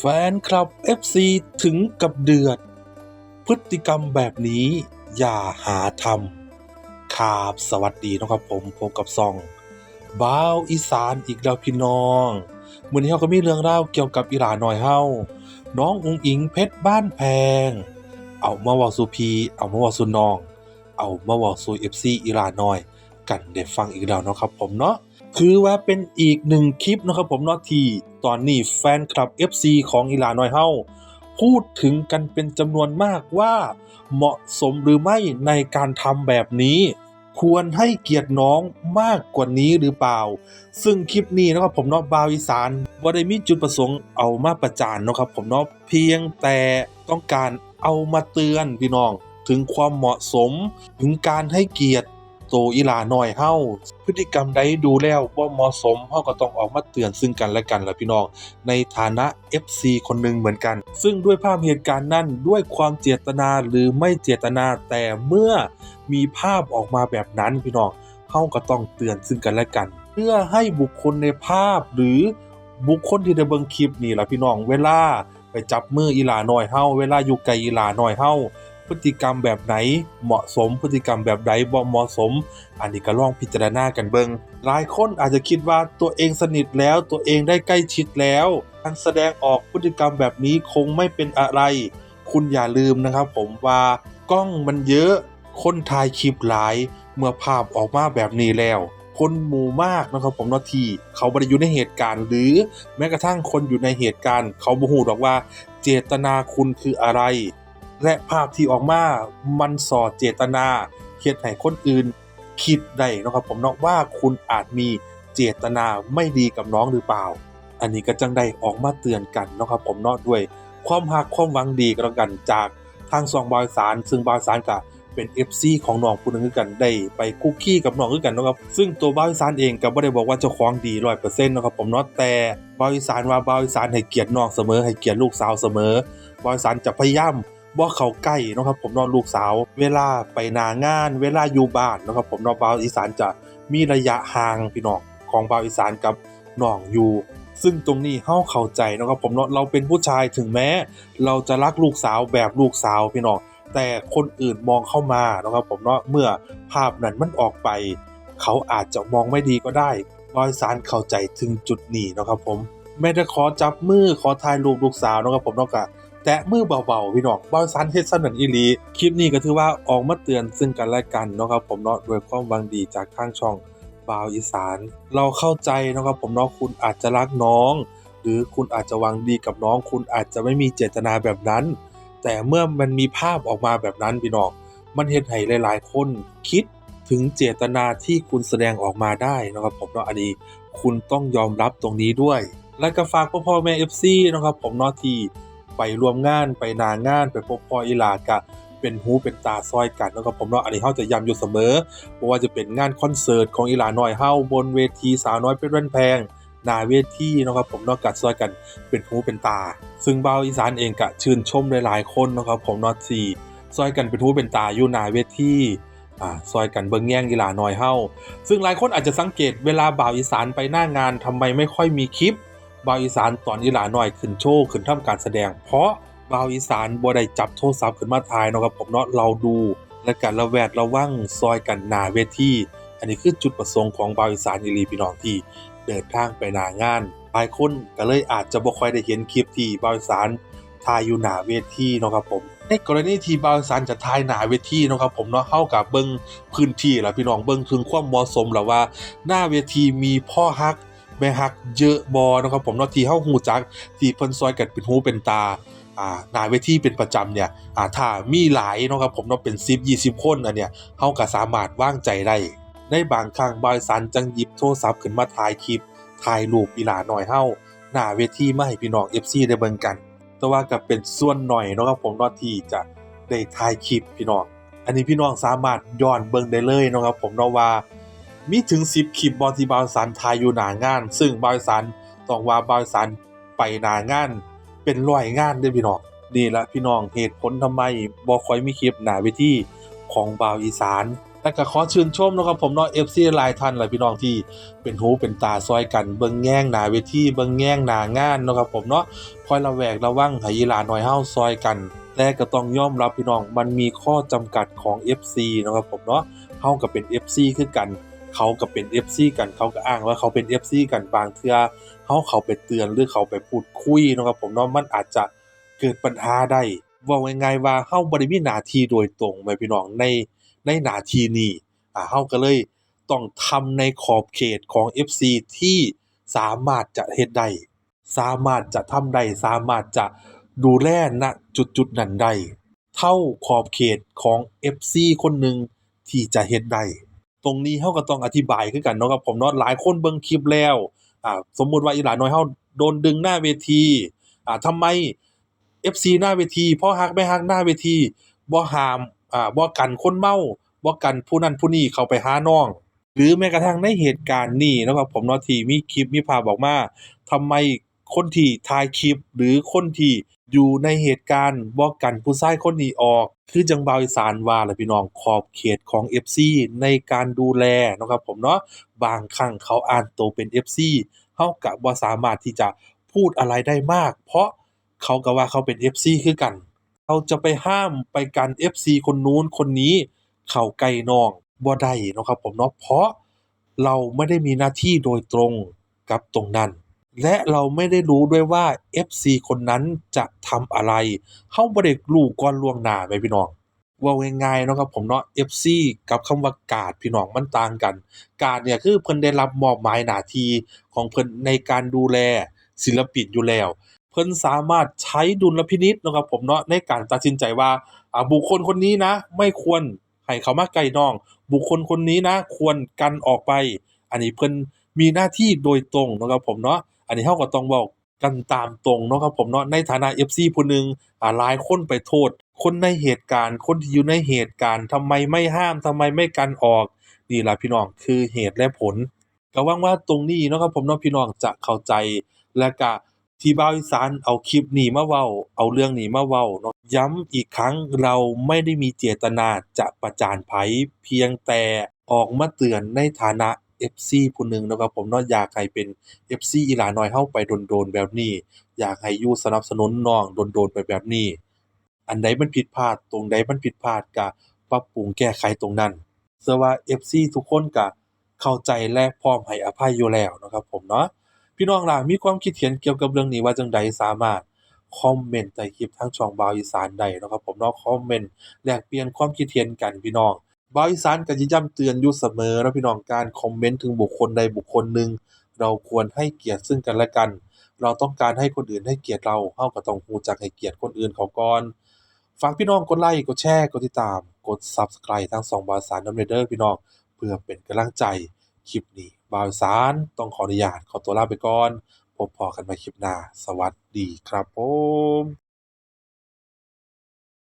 แฟนคลับ FC ถึงกับเดือด พฤติกรรมแบบนี้อย่าหาทำครับสวัสดีนะครับผมพบกับซองบ้าวอีสานอีกแล้วพี่น้องมื้อนี้เราก็มีเรื่องเล่าเกี่ยวกับอีหลาน้อยเฮาน้องอุงอิงเพชรบ้านแพง เอามาว้าสู่พี่เอามาว้าสู่น้อง เอามาว้าสู่ FC อีหลาน้อย กันได้ฟังอีกแล้วนะครับผมเนาะ คือว่าเป็นอีกหนึ่งคลิปนะครับผมเนาะที่ตอนนี้แฟนคลับ FC ของอีลาน้อยเฮาพูดถึงกันเป็นจำนวนมากว่า เหมาะสมหรือไม่ในการทำแบบนี้ ควรให้เกียรติน้องมากกว่านี้หรือเปล่า ซึ่งคลิปนี้นะครับผมเนาะบาวอีสานบ่ได้มีจุดประสงค์เอามาประจานนะครับผมเนาะเพียงแต่ต้องการเอามาเตือนพี่น้องถึงความเหมาะสมถึงการให้เกียรติ โตอีหลาน้อยเฮาพฤติกรรมใดดูแล้วบ่าเหมาะสมเฮาก็ต้องออกมาเตือนซึ่งกันและกันล่ะพี่น้อง ในฐานะ FC คนหนึ่งเหมือนกัน ซึ่งด้วยภาพเหตุการณ์นั้นด้วยความเจตนาหรือไม่เจตนาแต่เมื่อมีภาพออกมาแบบนั้นพี่น้องเฮาก็ต้องเตือนซึ่งกันและกัน เพื่อให้บุคคลในภาพหรือบุคคลที่ได้เบิ่งคลิปนี่ล่ะพี่น้องเวลาไปจับมืออีหลาน้อยเฮาเวลาอยู่ไกลอีหลาน้อยเฮา พฤติกรรมแบบไหนเหมาะสม พฤติกรรมแบบใดบ่เหมาะสม อันนี้ก็ลองพิจารณากันเบิงหลายคนอาจจะคิดว่าตัวเองสนิทแล้วตัวเองได้ใกล้ชิดแล้วการแสดงออกพฤติกรรมแบบนี้คงไม่เป็นอะไร คุณอย่าลืมนะครับผมว่ากล้องมันเยอะคนถ่ายคลิปหลาย เมื่อภาพออกมาแบบนี้แล้วคนหมู่มากนะครับผมนาทีเขาไม่ได้อยู่ในเหตุการณ์ หรือแม้กระทั่งคนอยู่ในเหตุการณ์ เขาบ่ฮู้หรอกว่า เจตนาคุณคืออะไร และภาพที่ออกมามันสอดเจตนาเฮ็ดให้คนอื่น คิดได้นะครับผมเนาะว่าคุณอาจมีเจตนาไม่ดีกับน้องหรือเปล่า อันนี้ก็จังได้ออกมาเตือนกันนะครับผมเนาะด้วย ความหักความหวังดีกันแล้วกันจากทางสองบอยสารซึ่งบอยสารก็เป็น FC ของน้องผู้หนึงคือกันได้ไปคุกคีกับน้องคือกันนะครับซึ่งตัวบอยสารเองก็บ่ได้บอกว่าเจ้าของดี100%เปอร์เซ็นาะครับผมเนาะแต่บอยสารว่าบอยสารให้เกียรติน้องเสมอให้เกียรติลูกสาวเสมอบอยสารจะพยายาม บ่เขาใกล้นะครับผมนอนลูกสาว เวลาไปนางาน เวลาอยู่บ้านนะครับผมนอนบ่าวอีสานจะมีระยะห่างพี่น้องของบ่าวอีสานกับน้องอยู่ซึ่งตรงนี้เฮาเข้าใจนะครับผมเนาะเราเป็นผู้ชายถึงแม้ เราจะรักลูกสาวแบบลูกสาวพี่น้องแต่คนอื่นมองเข้ามานะครับผมเนาะเมื่อภาพนั้นมันออกไป เขาอาจจะมองไม่ดีก็ได้บอยสารเข้าใจถึงจุดนี้นะครับผมแม้แต่ขอจับมือขอถ่ายรูปลูกสาวนะครับผมเนาะก็ แตะมือเบาๆพี่น้องบอยซันเฮ็ดซันนันอีลีคลิปนี้ก็ถือว่าออกมาเตือนซึ่งกันและกันเนาะครับผมเนาะด้วยความหวังดีจากทางช่องบาวอีสาน เราเข้าใจนะครับผมเนาะคุณอาจจะรักน้อง หรือคุณอาจจะหวังดีกับน้อง คุณอาจจะไม่มีเจตนาแบบนั้น แต่เมื่อมันมีภาพออกมาแบบนั้นพี่น้องมันเฮ็ดให้หลายๆ คนคิดถึงเจตนาที่คุณแสดงออกมาได้นะครับผมเนาะอันนี้คุณต้องยอมรับตรงนี้ด้วย และก็ฝากพ่อพ่อแม่ FC เนะครับผมเนาะที่ ไปรวมงานไปนางาน ไปพบพ่ออีหลากะเป็นหูเป็นตาซอยกันแล้วก็ผมเนาะอันนี้เฮาจะย้ำอยู่เสมอบ่ว่าจะเป็นงานคอนเสิร์ตของอีหลาน้อยเฮาบนเวทีสาวน้อยเพชรแว่นแพงนาเวทีนะครับผมนาะกัดซอยกันเป็นหูเป็นตา ซึ่งเบ่าอีสานเองก็ชื่นชมหลายๆคนนะครับผมนาะที่ซอยกันเป็นหูเป็นตาอยู่นาเวทีอ่าซอยกันเบิ่งแย่งอีหลาน้อยเฮาซึ่งหลายคนอาจจะสังเกตเวลาบ่าวอีสานไปหน้างานทำไมไม่ค่อยมีคลิป บาวอีสานตอนอีหลาน้อยขึ้นโชว์ขึ้นทำการแสดง เพราะบาวอีสานบ่ได้จับโทรศัพท์ขึ้นมาถ่ายเนาะครับผมเนาะเราดูและกันระแวดระวังซอยกันหนาเวทีอันนี้คือจุดประสงค์ของบาวอีสานอีหลีพี่น้องที่เดินทางไปหนางานหลายคนก็เลยอาจจะบ่ค่อยได้เห็นคลิปที่บาวอีสานถ่ายอยู่หนาเวทีเนาะครับผมในกรณีที่บาวอีสานจะถ่ายหนาเวทีเนาะครับผมเนาะเฮากับเบิ่งพื้นที่แล้วพี่น้องเบิ่งถึงความเหมาะสมแล้วว่า หน้าเวทีมีพ่อฮัก แม่ฮักเยอะบอนะครับผมเนาะที่เฮาฮู้จักที่เพิ่นซอยกันเป็นหูเป็นตาอ่าหน้าเวทีเป็นประจำเนี่ยอ่าถ้ามีหลายเนาะครับผมเนาะเป็น 10 20 คนอันเนี้ยเฮาก็สามารถวางใจได้ในบางครั้งบอยสันจังหยิบโทรศัพท์ขึ้นมาถ่ายคลิปถ่ายรูปอีหลาน้อยเฮาหน้าเวทีมาให้พี่น้อง FC ได้เบิ่งกัน แต่ว่าก็เป็นส่วนหน่อยเนาะครับผมเนาะที่จะได้ถ่ายคลิปพี่น้องอันนี้พี่น้องสามารถย้อนเบิ่งได้เลยเนาะครับผมเนาะว่า มีถึง 10คลิปบอลที่บาวสันทายอยู่หนางาน ซึ่งบาวสันต้องว่าบาวสันไปหนางาน เป็นร้อยงานเด้อพี่น้องนี่ละพี่น้องเหตุผลทำไมบ่ค่อยมีคลิปหนาเวทีของบาวอีสานและก็ขอชื่นชมนะครับผมเนาะ FC หลายท่านหลายพี่น้องที่เป็นหูเป็นตาซอยกันเบิ่งแง่งหนาเวทีเบิ่งแง่งหนางานนะครับผมเนาะคอยระแวกระวังห้อีลาหน้อยเฮาซอยกันแต่ก็ต้องยอมรับพี่น้องมันมีข้อจำกัดของ FC นะครับผมเนาะเฮาก็เป็น FC คือกัน เขาก็เป็น FC กันเขาก็อ้างว่าเขาเป็น FC กันบางเทื่อเฮาเขาไปเตือนหรือเขาไปพูดคุยนะครับผมเนาะมันอาจจะเกิดปัญหาได้ว้าง่ายๆว่าเฮาบ่ได้มีหน้าที่โดยตรงแหมพี่น้องในในหน้าที่นี้อ่าเฮาก็เลยต้องทำในขอบเขตของ FC ที่สามารถจะเฮ็ดได้สามารถจะทำได้สามารถจะดูแลณจุดๆนั้นได้เท่าขอบเขตของ FC คนหนึ่งที่จะเฮ็ดได้ ตรงนี้เฮาก็ต้องอธิบายคือกันเนาะครับผมเนาะหลายคนเบิ่งคลิปแล้วอ่าสมมุติว่าอีหลาน้อยเฮาโดนดึงหน้าเวทีอ่าทำไม FC หน้าเวทีพ่อฮักแม่ฮักหน้าเวทีบ่ห้ามอ่าบ่กันคนเมาบ่กันผู้นั้นผู้นี้เข้าไปหาน้อง หรือแม้กระทั่งในเหตุการณ์นี้เนาะครับผมเนาะที่มีคลิปมีภาพออกมาทำไม คนที่ถ่ายคลิปหรือคนที่อยู่ในเหตุการณ์บ่กันผู้ชายคนนี้ออก คือจังบาวอีสานว่าล่ะพี่น้องขอบเขตของ FC ในการดูแลนะครับผมเนาะบางครั้งเขาอ้างตัวเป็น FC เฮาก็บ่สามารถที่จะพูดอะไรได้มาก เพราะเขาก็ว่าเขาเป็น FC คือกันเราจะไปห้ามไปกัน FC คนนู้นคนนี้ เข้าใกล้น้องบ่ได้นะครับผมเนาะเพราะเราไม่ได้มีหน้าที่โดยตรงกับตรงนั้น และเราไม่ได้รู้ด้วยว่า FC คนนั้นจะทำอะไรเราบ่ได้รู้ก่อนล่วงหน้าแหมพี่น้องว้าง่ายๆเนาะครับผมเนาะ FC กับคำว่ากาดพี่น้องมันต่างกัน การ์ดเนี่ยคือเพิ่นได้รับมอบหมายหน้าที่ของเพิ่นในการดูแลศิลปินอยู่แล้ว เพิ่นสามารถใช้ดุลพินิจเนะครับผมเนาะในการตัดสินใจว่าบุคคลคนนี้นะ ไม่ควรให้เขามาใกล้น้อง บุคคลคนนี้นะ ควรกันออกไป อันนี้เพิ่นมีหน้าที่โดยตรงนะครับผมเนาะ อันนี้เฮาก็ต้องเว้ากันตามตรงเนาะครับผมเนาะในฐานะ FC ผู้หนึ่งอ่าหลายคนไปโทษ คนในเหตุการณ์ คนที่อยู่ในเหตุการณ์ทำไมไม่ห้ามทำไมไม่กันออกนี่ล่ะพี่น้องคือเหตุและผลก็หวังว่าตรงนี้เนาะครับผมเนาะพี่น้องจะเข้าใจและก็ที่บ่าวอีสานเอาคลิปนี้มาเว้า เอาเรื่องนี้มาเว้าเนาะย้ำอีกครั้งเราไม่ได้มีเจตนาจะประจานไผเพียงแต่ออกมาเตือนในฐานะ FC ผู้หนึ่งนะครับผมเนาะอยากให้เป็น FC อีหลาน้อยเฮาไปโดนๆแบบนี้ อยากให้อยู่สนับสนุนน้องโดนๆไปแบบนี้ อันใดมันผิดพลาดตรงใดมันผิดพลาดก็ปรับปรุงแก้ไขตรงนั้นเชื่อว่า FC ทุกคนก็เข้าใจและพร้อมให้อภัยอยู่แล้วนะครับผมเนาะพี่น้องล่ะมีความคิดเห็นเกี่ยวกับเรื่องนี้ว่าจังใดสามารถคอมเมนต์ใต้คลิปทางช่องบาวอีสานได้นะครับผมเนาะคอมเมนต์แลกเปลี่ยนความคิดเห็นกันพี่น้อง บ่าวอีสานก็สิย้ำเตือนอยู่เสมอเนาะพี่น้อง การคอมเมนต์ถึงบุคคลใดบุคคลหนึ่ง เราควรให้เกียรติซึ่งกันและกัน เราต้องการให้คนอื่นให้เกียรติเราเราก็ต้องรู้จักให้เกียรติคนอื่นเขาก่อน ฝากพี่น้องกดไลค์ กดแชร์ กดติดตาม กด Subscribe ทั้งสองบ่าวอีสานนำเด้อพี่น้อง เพื่อเป็นกำลังใจ คลิปนี้บ่าวอีสานต้องขออนุญาตขอตัวลาไปก่อน พบพอกันใหม่คลิปหน้า สวัสดีครับผม